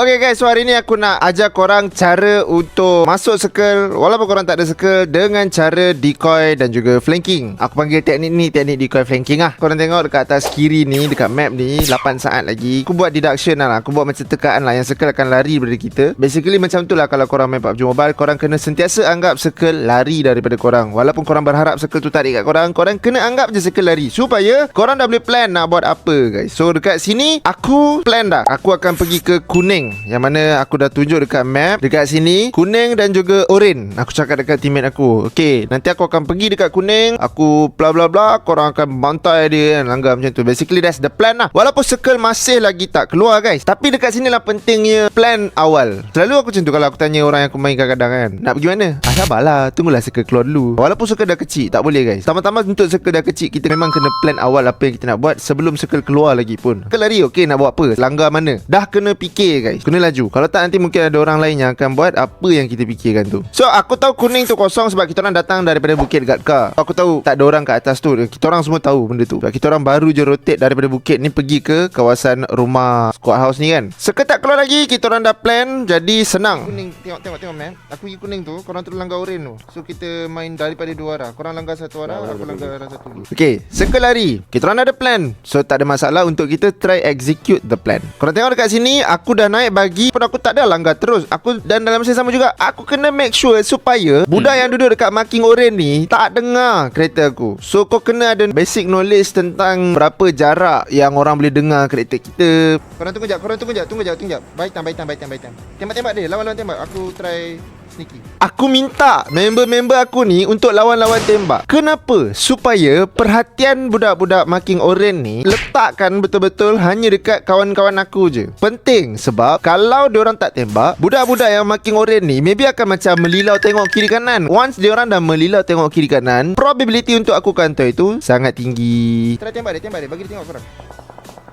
Okay guys, so hari ni aku nak ajar korang cara untuk masuk circle walaupun korang tak ada circle dengan cara decoy dan juga flanking. Aku panggil teknik ni teknik decoy flanking lah. Korang tengok dekat atas kiri ni, dekat map ni 8 saat lagi. Aku buat deduction lah. Aku buat macam tekaan lah yang circle akan lari daripada kita. Basically macam tu lah kalau korang main PUBG Mobile, korang kena sentiasa anggap circle lari daripada korang. Walaupun korang berharap circle tu tarik kat korang, korang kena anggap je circle lari supaya korang dah boleh plan nak buat apa guys. So dekat sini aku plan dah. Aku akan pergi ke kuning yang mana aku dah tunjuk dekat map dekat sini kuning dan juga oren aku cakap dekat teammate aku Okay nanti aku akan pergi dekat kuning aku bla bla bla korang akan bantai dia kan langgar macam tu. Basically that's the plan lah. Walaupun circle masih lagi tak keluar guys tapi dekat sini lah pentingnya plan awal. Selalu aku macam tu kalau aku tanya orang yang aku main kadang-kadang kan nak pergi mana? Ah sabarlah tunggulah circle keluar dulu. Walaupun circle dah kecil tak boleh guys. Tama-tama untuk circle dah kecil kita memang kena plan awal apa yang kita nak buat sebelum circle keluar lagi pun. Circle lari okay nak buat apa? Langgar mana? Dah kena fikir guys Kena laju. Kalau tak nanti mungkin ada orang lain Yang akan buat Apa yang kita fikirkan tu. So aku tahu kuning tu kosong Sebab kita orang datang Daripada Bukit Gatka Aku tahu Tak ada orang kat atas tu. Kita orang semua tahu benda tu. Sebab kita orang baru je rotate Daripada bukit ni Pergi ke kawasan rumah Squad house ni kan. Seketak keluar lagi Kita orang dah plan Jadi senang. Kuning. Tengok tengok tengok man. Aku pergi kuning tu Korang tu langgar oren tu. So kita main daripada dua arah. Korang langgar satu arah Aku langgar arah. satu Okay Circle lari. Kita orang ada plan. So tak ada masalah Untuk kita try execute the plan. Korang tengok dekat sini Aku dah naik bagi pun aku tak ada langgar terus. Aku dan dalam masa sama juga Aku kena make sure supaya Budak yang duduk dekat marking orange ni Tak dengar kereta aku. So kau kena ada basic knowledge tentang Berapa jarak yang orang boleh dengar kereta kita. Korang tunggu jap, korang tunggu jap, tunggu jap, tunggu jap. Baik time, baik time, baik time, baik time Tembak-tembak dia, lawan-lawan tembak. Aku try sneaky. Aku minta member-member aku ni Untuk lawan-lawan tembak. Kenapa? Supaya perhatian budak-budak marking orange ni Letakkan betul-betul hanya dekat kawan-kawan aku je. Penting sebab Kalau diorang tak tembak Budak-budak yang marking orange ni Maybe akan macam melilau tengok kiri kanan. Once diorang dah melilau tengok kiri kanan Probability untuk aku counter itu Sangat tinggi. Try tembak dia, tembak dia. Bagi dia tengok korang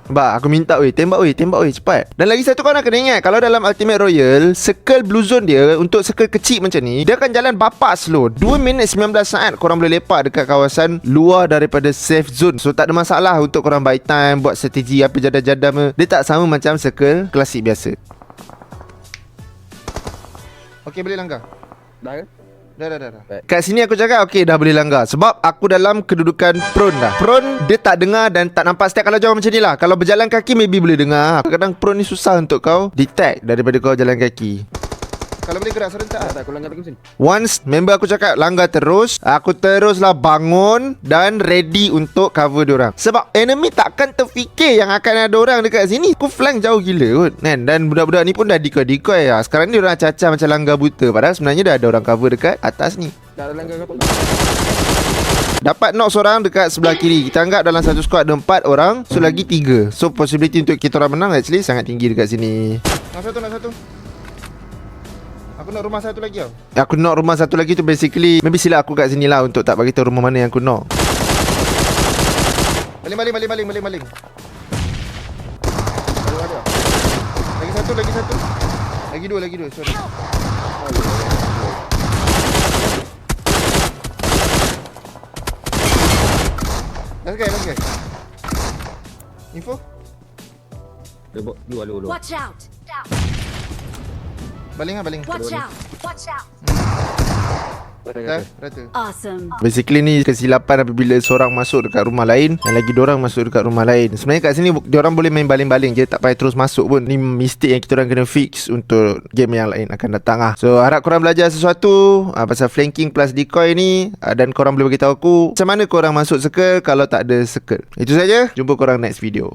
Ba, aku minta weh, tembak weh, tembak weh, cepat. Dan lagi satu kau nak kena ingat, kalau dalam Ultimate Royal, circle blue zone dia untuk circle kecil macam ni, dia akan jalan bapak slow. 2 minit 19 saat korang boleh lepak dekat kawasan luar daripada safe zone. So tak ada masalah untuk korang buy time, buat strategi apa jada-jada Dia tak sama macam circle klasik biasa. Okey, boleh langgar. Dah ke? Dah dah dah, dah. Kat sini aku cakap okey dah boleh langgar sebab aku dalam kedudukan prone dah. Prone dia tak dengar dan tak nampak setiap kalau jauh macam ni lah. Kalau berjalan kaki maybe boleh dengar. Kadang prone ni susah untuk kau detect daripada kau jalan kaki. Kalau boleh gerak serentak Tak, lah. tak, aku langgar tekan sini. Once member aku cakap langgar terus, aku teruslah bangun dan ready untuk cover diorang. Sebab enemy takkan terfikir yang akan ada orang dekat sini. Aku flank jauh gila kot. Kan? Dan budak-budak ni pun dah decoy-decoy lah. Sekarang ni diorang cacah macam langgar buta. Padahal sebenarnya dah ada orang cover dekat atas ni. Dah langgar kapal. Dapat knock seorang dekat sebelah kiri Kita anggap dalam satu squad ada empat orang So lagi tiga So possibility untuk kita orang menang actually sangat tinggi dekat sini Nak satu, nak satu Aku nak rumah satu lagi tau. Aku knock rumah satu lagi tu basically Maybe sila aku kat sini lah Untuk tak bagi tahu rumah mana yang aku baling, baling, baling, baling, baling Ada ada. Lagi satu, lagi satu. Lagi dua, lagi dua, sorry. Last guy, last guy. Info? Watch out! Baling lah, baling. Watch out! Watch out! Dah, rata Awesome. Basically ni kesilapan apabila seorang masuk dekat rumah lain Dan lagi dorang masuk dekat rumah lain. Sebenarnya kat sini diorang boleh main baling-baling je Tak payah terus masuk pun. Ni mistake yang kita orang kena fix Untuk game yang lain akan datang lah. So harap korang belajar sesuatu uh, Pasal flanking plus decoy ni uh, Dan korang boleh beritahu aku Macam mana korang masuk circle Kalau tak ada circle. Itu saja. Jumpa korang next video